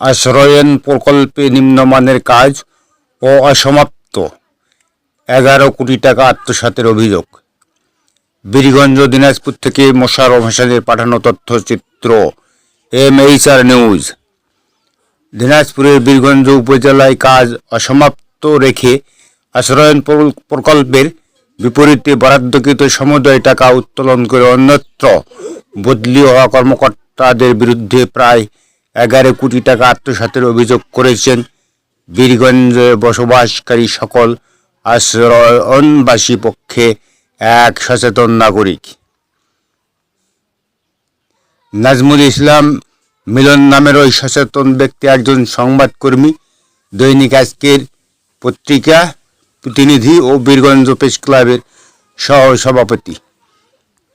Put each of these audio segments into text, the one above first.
আশ্রয়ন প্রকল্পে নিম্নমানের কাজ ও অসমাপ্ত। এগারো কোটি টাকা আত্মসাতের অভিযোগ। বীরগঞ্জ, দিনাজপুর থেকে মোশারফ হোসেনের পাঠানো তথ্যচিত্র এম এইচ আর নিউজ। দিনাজপুরের বীরগঞ্জ উপজেলায় কাজ অসমাপ্ত রেখে আশ্রয়ন প্রকল্পের বিপরীতে বরাদ্দকৃত সমুদয় টাকা উত্তোলন করে অন্যত্র বদলি হওয়া কর্মকর্তাদের বিরুদ্ধে প্রায় এগারো কোটি টাকা আত্মসাতের অভিযোগ করেছেন। বীরগঞ্জে বসবাসকারী সকল আশ্রয়নবাসী পক্ষে এক সচেতন নাগরিক। নাজমুল ইসলাম মিলন নামের ওই সচেতন ব্যক্তি একজন সংবাদকর্মী। দৈনিক আজকের পত্রিকা, প্রতিনিধি ও বীরগঞ্জ প্রেস ক্লাবের সহ সভাপতি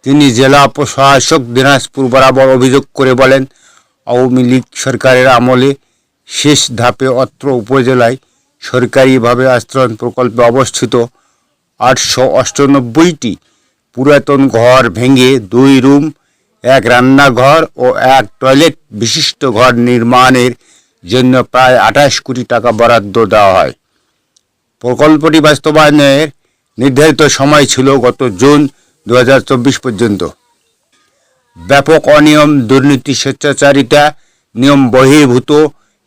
তিনি জেলা প্রশাসক দিনাজপুর বরাবর অভিযোগ করে বলেন আওয়ামী লীগ সরকারের আমলে শেষ ধাপে অত্র উপজেলায় সরকারিভাবে আশ্রয়ণ প্রকল্পে অবস্থিত আটশো অষ্টানব্বইটি পুরাতন ঘর ভেঙে দুই রুম, এক রান্নাঘর ও এক টয়লেট বিশিষ্ট ঘর নির্মাণের জন্য প্রায় আঠাশ কোটি টাকা বরাদ্দ দেওয়া হয়। প্রকল্পটি বাস্তবায়নের নির্ধারিত সময় ছিল গত জুন দু হাজার চব্বিশ পর্যন্ত। ব্যাপক অনিয়ম দুর্নীতি স্বেচ্ছাচারিতা নিয়ম বহির্ভূত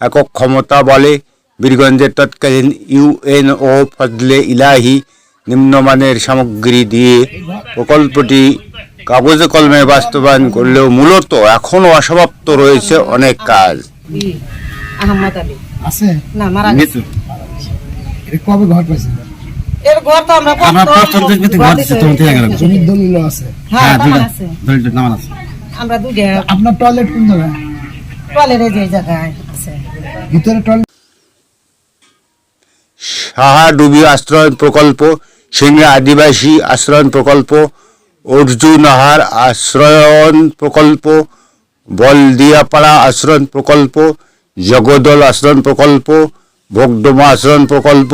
একক ক্ষমতা বলে বীরগঞ্জের তৎকালীন ইউএনও ফজলে ইলাহি নিম্নমানের সামগ্রী দিয়ে প্রকল্পটি কাগজে কলমে বাস্তবায়ন করলেও মূলত এখনও অসমাপ্ত রয়েছে অনেক কাজ। আহমদ আলী। আছে? না মারা গেছে। এটা কবে ঘর পাইছে এর ঘর তো আমরা আমরা প্রথম থেকে ঘর থেকে গেলাম জমির দলিল আছে। হ্যাঁ হ্যাঁ দুইটা আছে। দুইটা নামান আছে। আমরা দুইটা আপনার টয়লেট কোন জায়গায়? টয়লেটে যে জায়গায় আছে। ভিতরে টয়লেট সাহাডুবি আশ্রয়ণ প্রকল্প সিংড়া আদিবাসী আশ্রয়ণ প্রকল্প অর্জুনাহার আশ্রয়ণ প্রকল্প বলদিয়াপাড়া আশ্রয়ণ প্রকল্প জগদল আশ্রয়ণ প্রকল্প ভোগডোমা আশ্রয়ণ প্রকল্প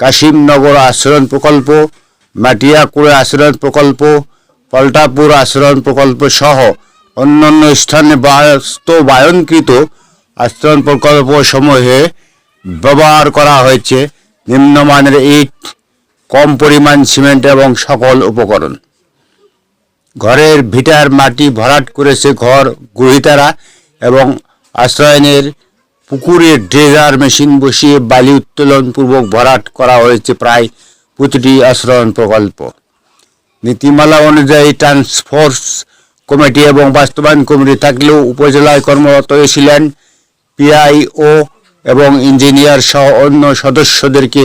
কাশিমনগর আশ্রয়ণ প্রকল্প মাটিয়াকুড়ে আশ্রয়ণ প্রকল্প, পল্টাপুর আশ্রয়ণ প্রকল্প সহ অন্যান্য স্থানে বাস্তবায়নকৃত আশ্রয়ণ প্রকল্প সমূহে ব্যবহার করা হয়েছে। নিম্নমানের ইট, কম পরিমাণ সিমেন্ট এবং সকল উপকরণ। ঘরের ভিটার মাটি ভরাট করেছে ঘর গ্রহিতারা এবং আশ্রয়নের পুকুরে ড্রেজার মেশিন বসিয়ে বালি উত্তোলন পূর্বক ভরাট করা হয়েছে প্রায় প্রতিটি আশ্রয়ণ প্রকল্প। নীতিমালা অনুযায়ী ট্রান্সফোর্স কমিটি এবং বাস্তবায়ন কমিটি থাকলেও উপজেলায় কর্মরত ছিলেন পিআইও এবং ইঞ্জিনিয়ার সহ অন্য সদস্যদেরকে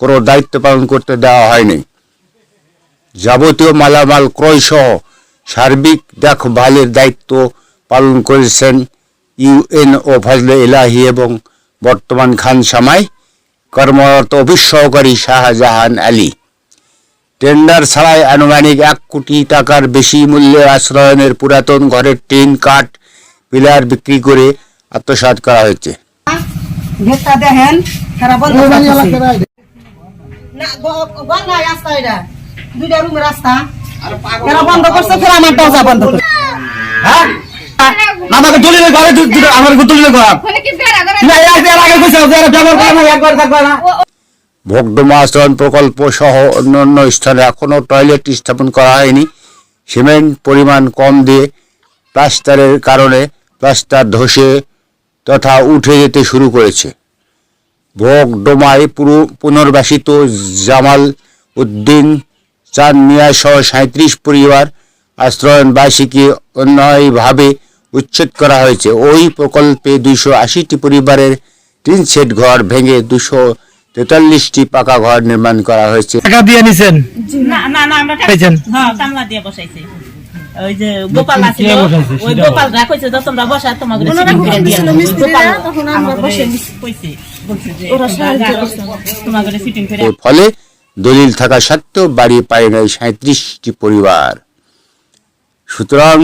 কোনো দায়িত্ব পালন করতে দেওয়া হয়নি। যাবতীয় মালামাল ক্রয় সহ সার্বিক দেখভালের দায়িত্ব পালন করেছেন ইউএনও ফজলে এলাহি এবং বর্তমান খান সামাই কর্মরত অফিস সহকারী শাহজাহান আলী। টেন্ডার ছাড়াই আনুমানিক এক কোটি টাকার বেশি মূল্যে আশ্রয়নের পুরাতন ঘরের টিন কাঠ পিলার বিক্রি করে আত্মসাৎ করা হয়েছে। রাস্তা দুইটা রুমের রাস্তা। বন্ধ করছে আমার দরজা বন্ধ করছে। হ্যাঁ আমাকে দলিলে ঘরে আমার দলিলে ঘর। না এর আগে এর আগে কইছে যে এরা ব্যবহার করে না একবার থাকবে না। ভোগডোমা আশ্রয়ণ প্রকল্প সহ অন্যান্য স্থানে এখনও টয়লেট স্থাপন করা হয়নি। সিমেন্ট পরিমাণ কম দিয়ে প্লাস্টারের কারণে প্লাস্টার ধসে তথা উঠে যেতে শুরু করেছে। ভোগডোমায় পুরো পুনর্বাসিত জামাল উদ্দিন চাঁদ মিয়া সহ সাঁত্রিশ পরিবার আশ্রয়নবাসীকে অন্যায়ভাবে উচ্ছেদ করা হয়েছে। ওই প্রকল্পে দুইশো আশিটি পরিবারের তিন সেট ঘর ভেঙে দুশো তেতাল্লিশটি পাকা ঘর নির্মাণ করা হয়েছে। টাকা দিয়ে নিছেন? না না না আমরা টাকা-? হ্যাঁ দিয়ে বসাইছে। ওই যে গোপাল ওই তোমরা বসা তোমাকে গোপাল ফলে দলিল থাকা সত্ত্বেও বাড়ি পায় নাই সাঁত্রিশটি পরিবার। সুতরাং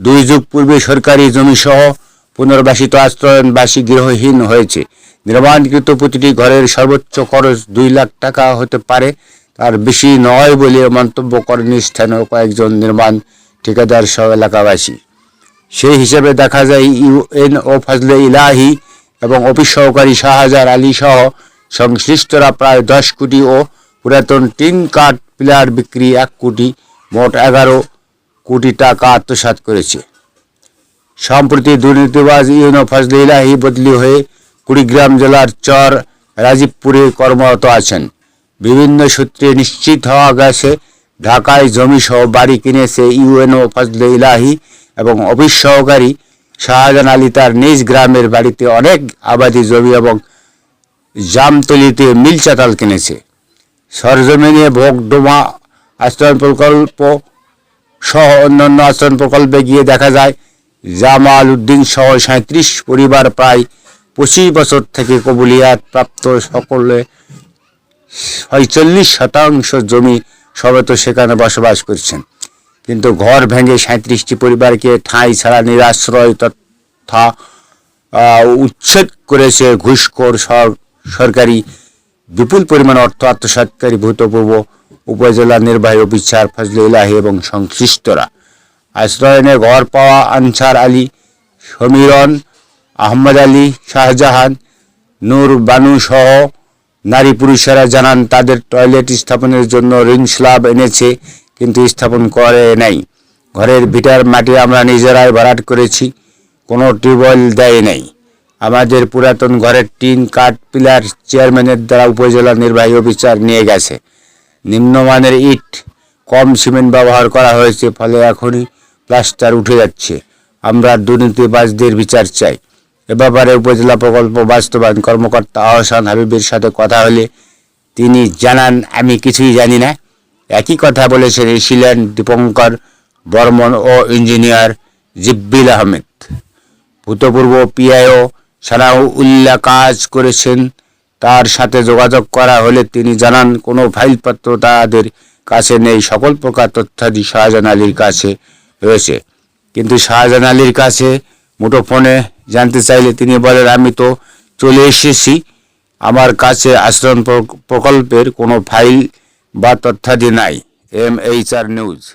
দুই যুগ পূর্বে সরকারি জমি সহ পুনর্বাসিত আশ্রয়নবাসী গৃহহীন হয়েছে। নির্মাণকৃত প্রতিটি ঘরের সর্বোচ্চ খরচ দুই লাখ টাকা হতে পারে। তার বেশি নয় বলে মন্তব্য করেন স্থানীয় কয়েকজন নির্মাণ ঠিকাদার সহ এলাকাবাসী। সেই হিসেবে দেখা যায়, ইউএন ও ফজলে ইলাহি এবং অফিস সহকারী শাহজাহার আলী সহ সংশ্লিষ্টরা প্রায় দশ কোটি ও পুরাতন টিন কাঠ পিলার বিক্রি এক কোটি, মোট এগারো কোটি টাকা আত্মসাৎ করেছে। সম্প্রতি দুর্নীতিবাজ ইউনো ফজলে ইলাহি বদলি হয়ে কুড়িগ্রাম জেলার চর রাজীবপুরে কর্মরত আছেন। বিভিন্ন সূত্রে নিশ্চিত হওয়া গেছে, ঢাকায় জমি সহ বাড়ি কিনেছে ইউএনও ফজলে ইলাহি এবং অফিস সহকারী শাহজাহান আলী তার নিজ গ্রামের বাড়িতে অনেক আবাদি জমি এবং জামতলিতে মিল চাতাল কিনেছে। সরজমিনে ভোগডোমা আশ্রয় প্রকল্প সহ অন্যান্য আশ্রয় প্রকল্পে গিয়ে দেখা যায়, জামাল উদ্দিন সহ সাঁত্রিশ পরিবার প্রায় পঁচিশ বছর থেকে কবুলিয়াত প্রাপ্ত সকলে ছয়চল্লিশ শতাংশ জমি সবেত সেখানে বসবাস করছেন। কিন্তু ঘর ভেঙে সাঁত্রিশটি পরিবারকে ঠাঁই ছাড়া নিরাশ্রয় তথা উচ্ছেদ করেছে ঘুষখোর সর- সরকারি বিপুল পরিমাণ অর্থ আত্মসাৎকারী ভূতপূর্ব উপজেলা নির্বাহী অফিসার ফজলে ইলাহি এবং সংশ্লিষ্টরা। আশ্রয়নে ঘর পাওয়া আনসার আলী, সমীরন, আহমদ আলী, শাহজাহান, নূর বানু সহ নারী পুরুষেরা জানান, তাদের টয়লেট স্থাপনের জন্য রিং স্ল্যাব এনেছে, কিন্তু স্থাপন করে নাই। ঘরের ভিটার মাটি আমরা নিজেরাই ভরাট করেছি, কোনো টিউবওয়েল দেয় নাই। আমাদের পুরাতন ঘরের টিন কাঠ পিলার চেয়ারম্যানের দ্বারা উপজেলা নির্বাহী অফিসার নিয়ে গেছে। নিম্নমানের ইট কম সিমেন্ট ব্যবহার করা হয়েছে, ফলে এখনই প্লাস্টার উঠে যাচ্ছে। আমরা দুর্নীতিবাজদের বিচার চাই। এ ব্যাপারে উপজেলা প্রকল্প বাস্তবায়ন কর্মকর্তা আহসান হাবিবের সাথে কথা হলে তিনি জানান, আমি কিছুই জানি না। একই কথা বলেছেন ছিলেন দীপঙ্কর বর্মন ও ইঞ্জিনিয়ার জিব্বিল আহমেদ। ভূতপূর্ব পিআইও সানাউল্লাহ কাজ করেছেন তার সাথে যোগাযোগ করা হলে তিনি জানান, কোনো ফাইলপত্র তাদের কাছে নেই। সকল প্রকার তথ্যাদি শাহজাহান আলীর কাছে রয়েছে। কিন্তু শাহজাহান আলীর কাছে মুঠোফোনে জানতে চাইলে তিনি বলেন, আমি তো চলে এসেছি। আমার কাছে আশ্রম প্র- প্রকল্পের কোনো ফাইল বা তথ্যাদি নাই। M H R news.